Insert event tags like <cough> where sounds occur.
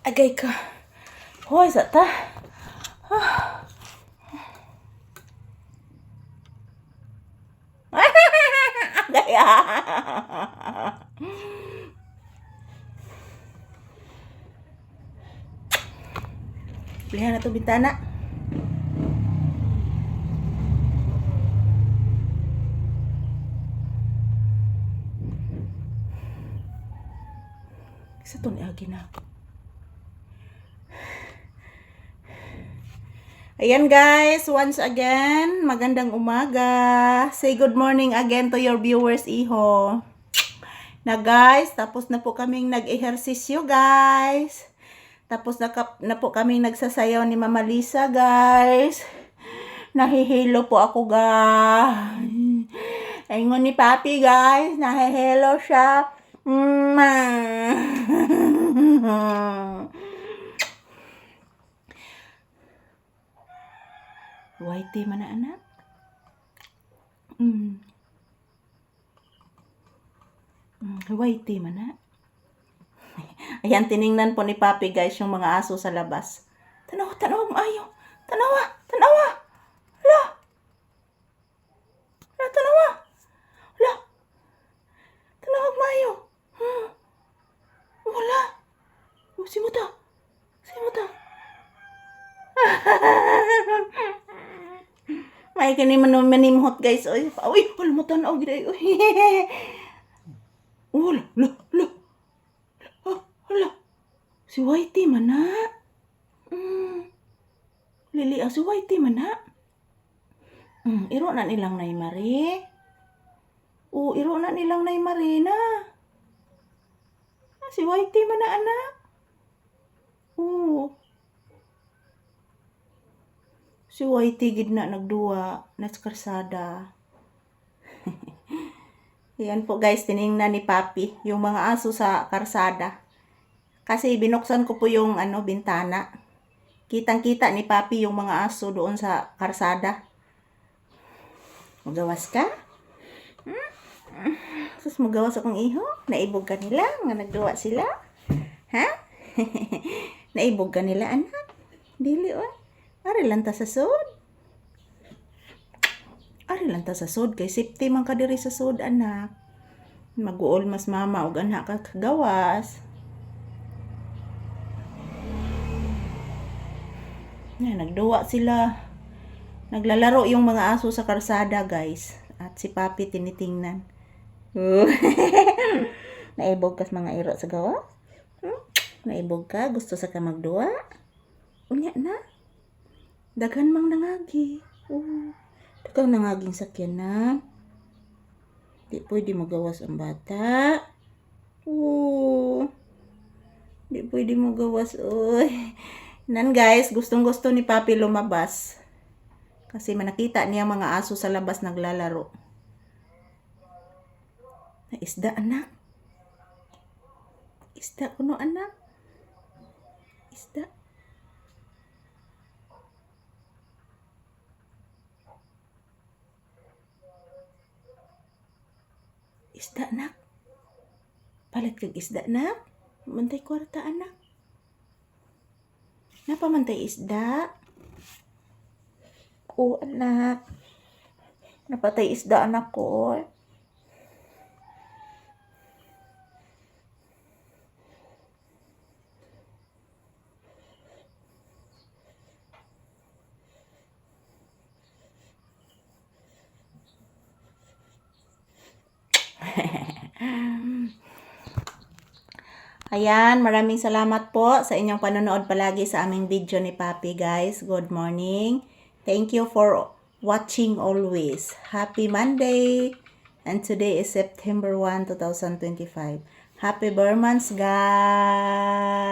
Agay ka. Hoy, sa ta. <laughs> Ah. Agay ah. Lihan na to bintana. Sa to ni agi na. Ayan guys, once again, magandang umaga. Say good morning again to your viewers, iho. Na guys, tapos na po kaming nag-ehersisyo guys. Tapos na, na po kaming nagsasayaw ni Mama Lisa guys. Nahihilo po ako guys. Ayun ni Papi guys, nahihilo siya. Mm. Whitey man na anak. Mm. Mm, whitey man na. <laughs> Ayan, tiningnan po ni Papi guys yung mga aso sa labas. Tanawa, tanawa, maayo. Tanawa, tanawa. Hala. Hala, tanawa. Hala. Tanawa, maayo. Hmm. Wala. Oh, si Muta. <laughs> May kini man manimhot guys. Oy, wala mo tanaw gid. Uy. Wala, <laughs> la, la. Ah, hala. Si Whitey man na. Mm. Lili, ah, si Whitey man na. Mm, iro na nilang nay Mari. Oo, iro na nilang nay Marina. Ah, si Whitey man na anak. Oo. Si Whitey gid na nagduwa na sa karsada. <laughs> Yan po guys, tiningnan ni Papi yung mga aso sa karsada. Kasi binuksan ko po yung ano bintana. Kitang-kita ni Papi yung mga aso doon sa karsada. Magawas ka? Hmm? Sus, magawas akong iho? Naibog ka nila? Nga nagduwa sila? Ha? <laughs> Naibog ka nila, anak? Dili, oy. Ari lang ta sa sud. Ari lang ta sa sud. Kay safety man ka diri sa sud, anak. Mag-uol mas mama og anak ka kagawas. Yan, nagduwa sila. Naglalaro yung mga aso sa karsada, guys. At si Papi tinitingnan. Oh. <laughs> Naibog ka sa mga iro sa gawa? Hmm? Naibog ka? Gusto sa ka magduwa? Unya na? Daghan mang nangagi. Oh. Daghang nangaging sakyan na. Di pwede magawas ang bata. Oh. Di pwede magawas, oy. Nan guys, gustong gusto ni Papi lumabas. Kasi manakita niya mga aso sa labas naglalaro. Na isda anak. Isda kuno anak. Isda. Isda anak. Palit kag isda anak. Mantay kwarta anak. Napamantay isda. Oo, anak. Napatay isda anak ko. Ayan, maraming salamat po sa inyong panonood palagi sa aming video ni Papi guys. Good morning. Thank you for watching always. Happy Monday. And today is September 1, 2025. Happy Burmans guys.